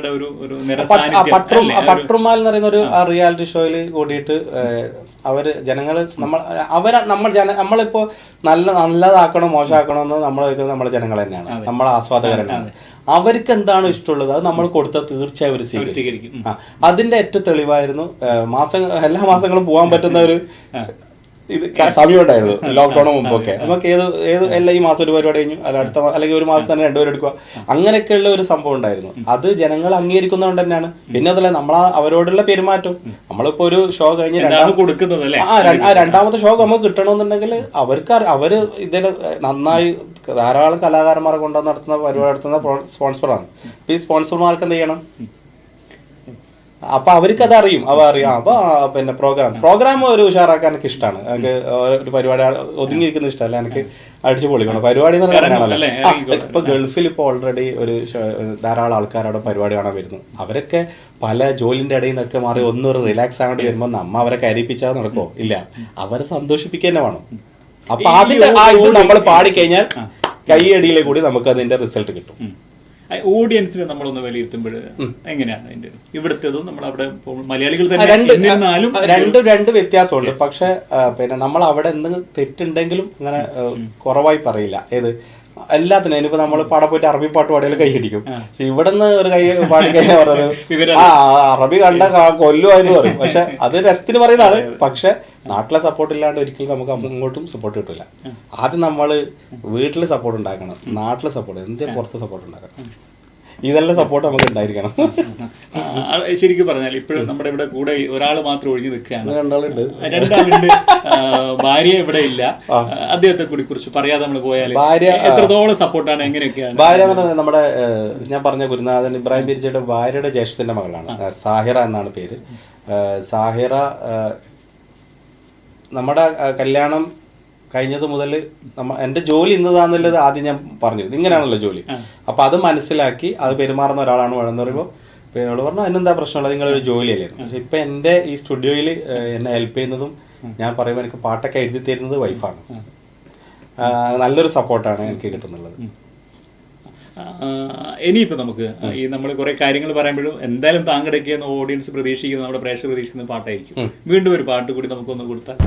ഒരു ഒരു? പട്രുമാൽ എന്ന് പറയുന്ന ഒരു റിയാലിറ്റി ഷോയിൽ കൂടിയിട്ട് അവർ ജനങ്ങൾ നമ്മൾ അവരെ നമ്മൾ ജന നമ്മളിപ്പോ നല്ല നല്ലതാക്കണോ മോശമാക്കണോ എന്ന് നമ്മൾ നമ്മുടെ ജനങ്ങൾ തന്നെയാണ്. നമ്മളെ ആസ്വാദകർ തന്നെയാണ് അവർക്ക് എന്താണ് ഇഷ്ടമുള്ളത്? അത് നമ്മൾ കൊടുത്ത തീർച്ചയായും അവർ സ്വീകരിക്കും. അതിന്റെ ഏറ്റവും തെളിവായിരുന്നു മാസം എല്ലാ മാസങ്ങളും പോകാൻ പറ്റുന്ന ഒരു ഇത് സമയമുണ്ടായിരുന്നു. ലോക്ക്ഡൗൺ മുമ്പൊക്കെ. നമുക്ക് ഏത് ഏത് എല്ലാ ഈ മാസം ഒരു പരിപാടി കഴിഞ്ഞു. അല്ല അടുത്ത അല്ലെങ്കിൽ ഒരു മാസം തന്നെ രണ്ടുപേരും എടുക്കുക. അങ്ങനെയൊക്കെയുള്ള ഒരു സംഭവം ഉണ്ടായിരുന്നു. അത് ജനങ്ങൾ അംഗീകരിക്കുന്നതുകൊണ്ട് തന്നെയാണ്. പിന്നെ അതല്ല നമ്മൾ അവരോടുള്ള പെരുമാറ്റം. നമ്മളിപ്പോ ഒരു ഷോ കഴിഞ്ഞ് രണ്ടാമത് ആ രണ്ടാമത്തെ ഷോ നമുക്ക് കിട്ടണമെന്നുണ്ടെങ്കിൽ അവർക്ക് അവർ ഇതിൽ നന്നായി ധാരാളം കലാകാരന്മാരെ കൊണ്ടുവന്ന് നടത്തുന്ന പരിപാടി നടത്തുന്ന സ്പോൺസറാണ്. അപ്പൊ ഈ സ്പോൺസർമാർക്ക് എന്ത് ചെയ്യണം? അപ്പൊ അവർക്ക് അത് അറിയും. അവ അറിയാം. അപ്പൊ പിന്നെ പ്രോഗ്രാം പ്രോഗ്രാം ഒരു ഉഷാറാക്കാൻ എനിക്ക് ഇഷ്ടമാണ് എനിക്ക് ഒരു പരിപാടി ഒതുങ്ങിയിരിക്കുന്ന ഇഷ്ടമല്ല. എനിക്ക് അടിച്ചു പൊളിക്കണം. പരിപാടി എന്ന്? ആ, ഇപ്പൊ ഗൾഫിൽ ഇപ്പോൾ ഓൾറെഡി ഒരു ധാരാളം ആൾക്കാർ അവിടെ പരിപാടി കാണാൻ വരുന്നു. അവരൊക്കെ പല ജോലിന്റെ ഇടയിൽ നിന്നൊക്കെ മാറി ഒന്നൊരു റിലാക്സ് ആവേണ്ടി വരുമ്പോൾ നമ്മ അവരെ കരയിപ്പിച്ചാൽ നടക്കോ ഇല്ല. അവരെ സന്തോഷിപ്പിക്കുക തന്നെ വേണം. അപ്പൊ ആദ്യം അതിന്റെ ആ ഇത് നമ്മൾ പാടിക്കഴിഞ്ഞാൽ കൈയടിയിലെ കൂടി നമുക്ക് അതിന്റെ റിസൾട്ട് കിട്ടും. ഓഡിയൻസിനെ നമ്മളൊന്ന് വിലയിരുത്തുമ്പോൾ എങ്ങനെയാണ് അതിന്റെ ഇവിടുത്തേതും നമ്മൾ അവിടെ മലയാളികൾ തന്നെ രണ്ട് രണ്ട് രണ്ട് വ്യത്യാസമുണ്ട്. പക്ഷെ പിന്നെ നമ്മൾ അവിടെ എന്തെങ്കിലും തെറ്റുണ്ടെങ്കിലും അങ്ങനെ കുറവായി പറയില്ല. ഏത്? എല്ലാത്തിനും ഇനിയിപ്പോ നമ്മൾ പാടെ പോയിട്ട് അറബി പാട്ട് പാടിയാലും കൈയടിക്കും പക്ഷെ ഇവിടെ നിന്ന് ഒരു കൈ പാടി കഴിഞ്ഞാൽ പറയുന്നത് ആ അറബി കണ്ട കൊല്ലുമായിരുന്നു പറയും. പക്ഷെ അത് രസത്തിന് പറയുന്നതാണ് പക്ഷെ നാട്ടിലെ സപ്പോർട്ട് ഇല്ലാണ്ട് ഒരിക്കലും നമുക്ക് അങ്ങോട്ടും സപ്പോർട്ട് കിട്ടില്ല ആദ്യം നമ്മൾ വീട്ടിൽ സപ്പോർട്ട് ഉണ്ടാക്കണം. നാട്ടിലെ സപ്പോർട്ട് എന്തിനും പുറത്ത് സപ്പോർട്ട് ഉണ്ടാക്കണം? ഇതെല്ലാം സപ്പോർട്ട് നമുക്ക് ഉണ്ടായിരിക്കണം. ശരിക്കും പറഞ്ഞാൽ ഇപ്പോഴും നമ്മുടെ ഇവിടെ കൂടെ ഒരാൾ മാത്രം ഒഴിഞ്ഞു നിൽക്കുകയാണ്. രണ്ടാളുണ്ട്. രണ്ടാളുണ്ട്. ഭാര്യ ഇവിടെ ഇല്ല. അദ്ദേഹത്തെ കൂടി കുറിച്ച് പറയാതെ നമ്മൾ പോയാൽ ഭാര്യ, എത്രത്തോളം സപ്പോർട്ടാണ് എങ്ങനെയൊക്കെയാണ്? ഭാര്യ എന്ന് പറഞ്ഞാൽ നമ്മുടെ ഞാൻ പറഞ്ഞ ഗുരുനാഥൻ ഇബ്രാഹിം പിരിച്ചയുടെ ഭാര്യയുടെ ജ്യേഷ്ഠത്തിന്റെ മകളാണ്. സാഹിറ എന്നാണ് പേര്. സാഹിറ നമ്മുടെ കല്യാണം കഴിഞ്ഞത് മുതൽ നമ്മ എന്റെ ജോലി ഇന്നതാന്നുള്ളത് ആദ്യം ഞാൻ പറഞ്ഞു ഇങ്ങനെയാണല്ലോ ജോലി. അപ്പോൾ അത് മനസ്സിലാക്കി അത് പെരുമാറുന്ന ഒരാളാണ് വേണമെന്ന് പറയുമ്പോൾ പിന്നെ അവൾ പറഞ്ഞു അതിനെന്താ പ്രശ്നമുള്ളത്? നിങ്ങളൊരു ജോലിയല്ലായിരുന്നു പക്ഷെ ഇപ്പം എന്റെ ഈ സ്റ്റുഡിയോയിൽ എന്നെ ഹെൽപ്പ് ചെയ്യുന്നതും ഞാൻ പറയുമ്പോൾ എനിക്ക് പാട്ടൊക്കെ എഴുതി തരുന്നത് വൈഫാണ്. നല്ലൊരു സപ്പോർട്ടാണ് എനിക്ക് കിട്ടുന്നുള്ളത്. ഇനിയിപ്പോൾ ഇനിയിപ്പോ നമുക്ക് ഈ നമ്മൾ കുറേ കാര്യങ്ങൾ പറയുമ്പോഴും എന്തായാലും താങ്കടയ്ക്ക് ഓഡിയൻസ് പ്രതീക്ഷിക്കുന്ന നമ്മുടെ പ്രേക്ഷകർ പ്രതീക്ഷിക്കുന്ന പാട്ടായിരിക്കും. വീണ്ടും ഒരു പാട്ട് കൂടി നമുക്കൊന്ന് കൊടുത്താൽ